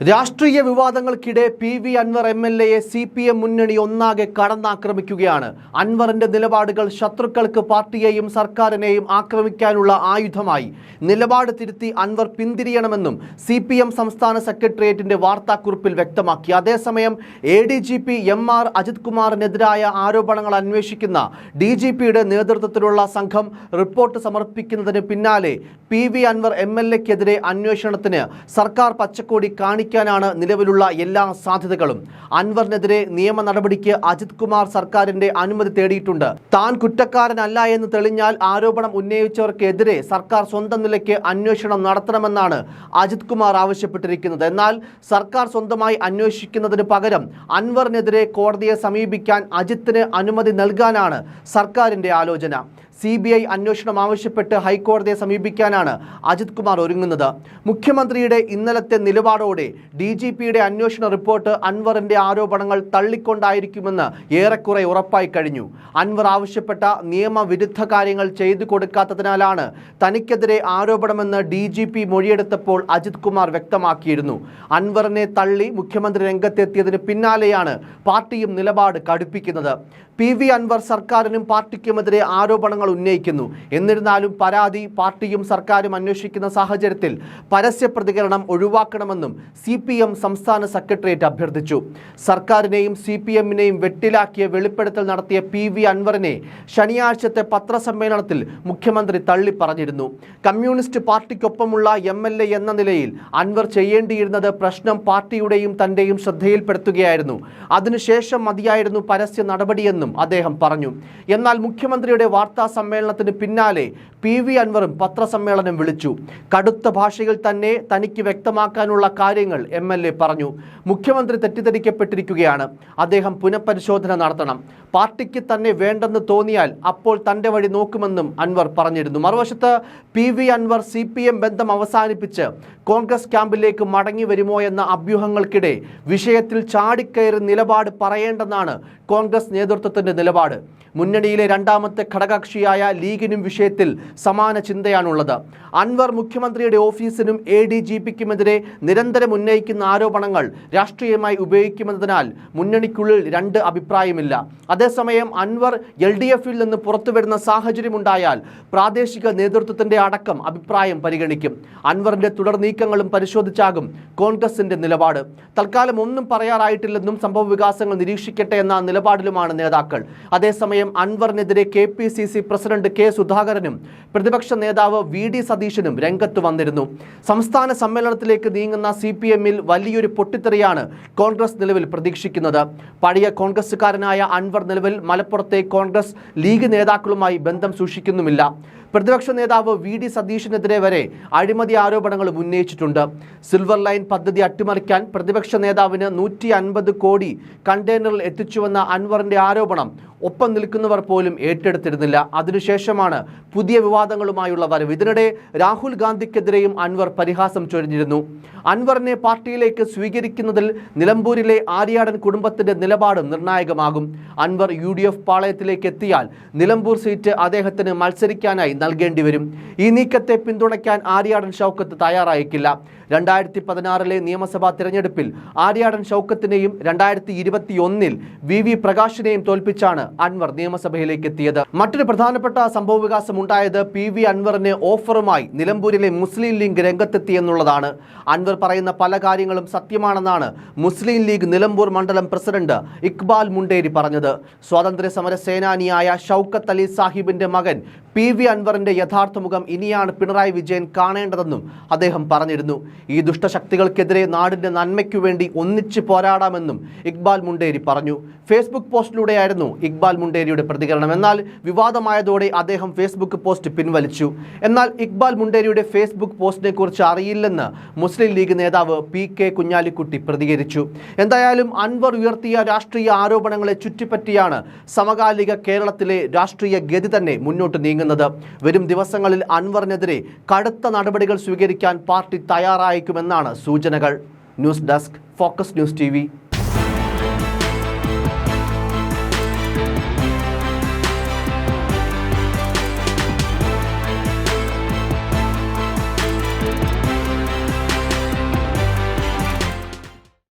രാഷ്ട്രീയ വിവാദങ്ങൾക്കിടെ P V Anvar M L എയെ C P M മുന്നണി ഒന്നാകെ കടന്നാക്രമിക്കുകയാണ്. അൻവറിന്റെ നിലപാടുകൾ ശത്രുക്കൾക്ക് പാർട്ടിയെയും സർക്കാരിനെയും ആക്രമിക്കാനുള്ള ആയുധമായി. നിലപാട് തിരുത്തി അൻവർ പിന്തിരിയണമെന്നും സി പി എം സംസ്ഥാന സെക്രട്ടേറിയറ്റിന്റെ വാർത്താക്കുറിപ്പിൽ വ്യക്തമാക്കി. അതേസമയം A D G P M R Ajith കുമാറിനെതിരായ ആരോപണങ്ങൾ അന്വേഷിക്കുന്ന ഡി ജി പിയുടെ നേതൃത്വത്തിലുള്ള സംഘം റിപ്പോർട്ട് സമർപ്പിക്കുന്നതിന് പിന്നാലെ P V Anvar M L എക്കെതിരെ അന്വേഷണത്തിന് സർക്കാർ പച്ചക്കൊടി കാണിക്കാനാണ് നിലവിലുള്ള എല്ലാ സാധ്യതകളും. അൻവറിനെതിരെ നിയമ നടപടിക്ക് അജിത് കുമാർ സർക്കാരിന്റെ അനുമതി തേടിയിട്ടുണ്ട്. താൻ കുറ്റക്കാരനല്ല എന്ന് തെളിഞ്ഞാൽ ആരോപണം ഉന്നയിച്ചവർക്കെതിരെ സർക്കാർ സ്വന്തം നിലയ്ക്ക് അന്വേഷണം നടത്തണമെന്നാണ് അജിത് കുമാർ ആവശ്യപ്പെട്ടിരിക്കുന്നത്. എന്നാൽ സർക്കാർ സ്വന്തമായി അന്വേഷിക്കുന്നതിന് പകരം അൻവറിനെതിരെ കോടതിയെ സമീപിക്കാൻ അജിത്തിന് അനുമതി നൽകാനാണ് സർക്കാരിന്റെ ആലോചന. സി ബി ഐ അന്വേഷണം ആവശ്യപ്പെട്ട് ഹൈക്കോടതിയെ സമീപിക്കാനാണ് അജിത് കുമാർ ഒരുങ്ങുന്നത്. മുഖ്യമന്ത്രിയുടെ ഇന്നലത്തെ നിലപാടോടെ ഡി ജി പിയുടെ അന്വേഷണ റിപ്പോർട്ട് അൻവറിന്റെ ആരോപണങ്ങൾ തള്ളിക്കൊണ്ടായിരിക്കുമെന്ന് ഏറെക്കുറെ ഉറപ്പായി കഴിഞ്ഞു. അൻവർ ആവശ്യപ്പെട്ട നിയമവിരുദ്ധ കാര്യങ്ങൾ ചെയ്തു കൊടുക്കാത്തതിനാലാണ് തനിക്കെതിരെ ആരോപണമെന്ന് ഡി ജി പി മൊഴിയെടുത്തപ്പോൾ അജിത് കുമാർ വ്യക്തമാക്കിയിരുന്നു. അൻവറിനെ തള്ളി മുഖ്യമന്ത്രി രംഗത്തെത്തിയതിന് പിന്നാലെയാണ് പാർട്ടിയും നിലപാട് കടുപ്പിക്കുന്നത്. പി വി അൻവർ സർക്കാരിനും പാർട്ടിക്കുമെതിരെ ആരോപണങ്ങൾ ഉന്നയിക്കുന്നു. എന്നിരുന്നാലും പരാതി പാർട്ടിയും സർക്കാരും അന്വേഷിക്കുന്ന സാഹചര്യത്തിൽ പരസ്യ പ്രതികരണം ഒഴിവാക്കണമെന്നും സി പി എം സംസ്ഥാന സെക്രട്ടേറിയറ്റ് അഭ്യർത്ഥിച്ചു. സർക്കാരിനെയും സി പി എമ്മിനെയും വെട്ടിലാക്കിയ വെളിപ്പെടുത്തൽ നടത്തിയ പി വി അൻവറിനെ ശനിയാഴ്ചത്തെ പത്രസമ്മേളനത്തിൽ മുഖ്യമന്ത്രി തള്ളി പറഞ്ഞിരുന്നു കമ്മ്യൂണിസ്റ്റ് പാർട്ടിക്കൊപ്പമുള്ള എം എൽ എ എന്ന നിലയിൽ അൻവർ ചെയ്യേണ്ടിയിരുന്നത് പ്രശ്നം പാർട്ടിയുടെയും തന്റെയും ശ്രദ്ധയിൽപ്പെടുത്തുകയായിരുന്നു. അതിനുശേഷം മതിയായിരുന്നു പരസ്യ നടപടിയെന്നും അദ്ദേഹം പറഞ്ഞു. എന്നാൽ മുഖ്യമന്ത്രിയുടെ വാർത്താ സമ്മേളനത്തിന് പിന്നാലെ പി വി അൻവറും പത്രസമ്മേളനം വിളിച്ചു. കടുത്ത ഭാഷയിൽ തന്നെ തനിക്ക് വ്യക്തമാക്കാനുള്ള കാര്യങ്ങൾ എം എൽ എ പറഞ്ഞു. മുഖ്യമന്ത്രി തെറ്റിദ്ധരിക്കപ്പെട്ടിരിക്കുകയാണ്. അദ്ദേഹം പുനഃപരിശോധന നടത്തണം. പാർട്ടിക്ക് തന്നെ വേണ്ടെന്ന് തോന്നിയാൽ അപ്പോൾ തന്റെ വഴി നോക്കുമെന്നും അൻവർ പറഞ്ഞിരുന്നു. മറുവശത്ത് P V Anvar C P M ബന്ധം അവസാനിപ്പിച്ച് കോൺഗ്രസ് ക്യാമ്പിലേക്ക് മടങ്ങി വരുമോ എന്ന അഭ്യൂഹങ്ങൾക്കിടെ വിഷയത്തിൽ ചാടിക്കയറി നിലപാട് പറയേണ്ടെന്നാണ് കോൺഗ്രസ് നേതൃത്വത്തിന്റെ നിലപാട്. മുന്നണിയിലെ രണ്ടാമത്തെ ഘടകകക്ഷിയായ ലീഗിനും വിഷയത്തിൽ സമാന ചിന്തയാണുള്ളത്. അൻവർ മുഖ്യമന്ത്രിയുടെ ഓഫീസിനും എ ഡി ജി പിക്കുമെതിരെ നിരന്തരം ഉന്നയിക്കുന്ന ആരോപണങ്ങൾ രാഷ്ട്രീയമായി ഉപയോഗിക്കുമെന്നതിനാൽ മുന്നണിക്കുള്ളിൽ രണ്ട് അഭിപ്രായമില്ല. അതേസമയം അൻവർ എൽ ഡി എഫിൽ നിന്ന് പുറത്തുവരുന്ന സാഹചര്യമുണ്ടായാൽ പ്രാദേശിക നേതൃത്വത്തിന്റെ അടക്കം അഭിപ്രായം പരിഗണിക്കും. അൻവറിന്റെ തുടർ നീക്കങ്ങളും പരിശോധിച്ചാകും കോൺഗ്രസിന്റെ നിലപാട്. തൽക്കാലം ഒന്നും പറയാറായിട്ടില്ലെന്നും സംഭവ വികാസങ്ങൾ നിരീക്ഷിക്കട്ടെ എന്ന നിലപാടിലുമാണ് നേതാക്കൾ. അതേസമയം അൻവറിനെതിരെ K P C C president K സുധാകരനും പ്രതിപക്ഷ നേതാവ് വി ഡി സതീശനും രംഗത്ത് വന്നിരുന്നു. സംസ്ഥാന സമ്മേളനത്തിലേക്ക് നീങ്ങുന്ന സി പി എമ്മിൽ വലിയൊരു പൊട്ടിത്തെറിയാണ് കോൺഗ്രസ് നിലവിൽ പ്രതീക്ഷിക്കുന്നത്. പഴയ കോൺഗ്രസുകാരനായ അൻവർ നിലവിൽ മലപ്പുറത്തെ കോൺഗ്രസ് ലീഗ് നേതാക്കളുമായി ബന്ധം സൂക്ഷിക്കുന്നുമില്ല. പ്രതിപക്ഷ നേതാവ് വി ഡി സതീഷിനെതിരെ വരെ അഴിമതി ആരോപണങ്ങളും ഉന്നയിച്ചിട്ടുണ്ട്. സിൽവർ ലൈൻ പദ്ധതി അട്ടിമറിക്കാൻ പ്രതിപക്ഷ നേതാവിന് നൂറ്റി അൻപത് കോടി കണ്ടെയ്നറിൽ എത്തിച്ചുവെന്ന അൻവറിന്റെ ആരോപണം ഒപ്പം നിൽക്കുന്നവർ പോലും ഏറ്റെടുത്തിരുന്നില്ല. അതിനുശേഷമാണ് പുതിയ വിവാദങ്ങളുമായുള്ള വരവ്. ഇതിനിടെ രാഹുൽ ഗാന്ധിക്കെതിരെയും അൻവർ പരിഹാസം ചൊരിഞ്ഞിരുന്നു. അൻവറിനെ പാർട്ടിയിലേക്ക് സ്വീകരിക്കുന്നതിൽ നിലമ്പൂരിലെ ആര്യാടൻ കുടുംബത്തിന്റെ നിലപാടും നിർണായകമാകും. അൻവർ യു പാളയത്തിലേക്ക് എത്തിയാൽ നിലമ്പൂർ സീറ്റ് അദ്ദേഹത്തിന് മത്സരിക്കാനായി നൽകേണ്ടി വരും. ഈ നീക്കത്തെ പിന്തുണയ്ക്കാൻ ആര്യാടൻ ഷൗക്കത്ത് തയ്യാറായേക്കില്ല. രണ്ടായിരത്തി പതിനാറിലെ നിയമസഭാ തിരഞ്ഞെടുപ്പിൽ ആര്യാടൻ ഷൗക്കത്തിനെയും രണ്ടായിരത്തി ഇരുപത്തി ഒന്നിൽ വി വി പ്രകാശിനെയും തോൽപ്പിച്ചാണ് അൻവർ നിയമസഭയിലേക്ക് എത്തിയത്. മറ്റൊരു പ്രധാനപ്പെട്ട സംഭവ വികാസം ഉണ്ടായത് പി വി അൻവറിന് ഓഫറുമായി നിലമ്പൂരിലെ മുസ്ലിം ലീഗ് രംഗത്തെത്തിയെന്നുള്ളതാണ് അൻവർ പറയുന്ന പല കാര്യങ്ങളും സത്യമാണെന്നാണ് മുസ്ലിം ലീഗ് നിലമ്പൂർ മണ്ഡലം പ്രസിഡന്റ് ഇക്ബാൽ മുണ്ടേരി പറഞ്ഞത്. സ്വാതന്ത്ര്യ സമര സേനാനിയായ ഷൗക്കത്ത് അലി സാഹിബിന്റെ മകൻ പി വി അൻവറിന്റെ യഥാർത്ഥ മുഖം ഇനിയാണ് പിണറായി വിജയൻ കാണേണ്ടതെന്നും അദ്ദേഹം പറഞ്ഞിരുന്നു. ഈ ദുഷ്ടശക്തികൾക്കെതിരെ നാടിന്റെ നന്മയ്ക്കു വേണ്ടി ഒന്നിച്ച് പോരാടാമെന്നും ഇക്ബാൽ മുണ്ടേരി പറഞ്ഞു. ഫേസ്ബുക്ക് പോസ്റ്റിലൂടെയായിരുന്നു ഇക്ബാൽ മുണ്ടേരിയുടെ പ്രതികരണം. എന്നാൽ വിവാദമായതോടെ അദ്ദേഹം ഫേസ്ബുക്ക് പോസ്റ്റ് പിൻവലിച്ചു. എന്നാൽ ഇക്ബാൽ മുണ്ടേരിയുടെ ഫേസ്ബുക്ക് പോസ്റ്റിനെ കുറിച്ച് അറിയില്ലെന്ന് മുസ്ലിം ലീഗ് നേതാവ് പി കെ കുഞ്ഞാലിക്കുട്ടി പ്രതികരിച്ചു. എന്തായാലും അൻവർ ഉയർത്തിയ രാഷ്ട്രീയ ആരോപണങ്ങളെ ചുറ്റിപ്പറ്റിയാണ് സമകാലിക കേരളത്തിലെ രാഷ്ട്രീയ ഗതി തന്നെ മുന്നോട്ട് നീങ്ങുന്നത്. വരും ദിവസങ്ങളിൽ അൻവറിനെതിരെ കടുത്ത നടപടികൾ സ്വീകരിക്കാൻ പാർട്ടി തയ്യാറായേക്കുമെന്നാണ് സൂചനകൾ. News desk focus news T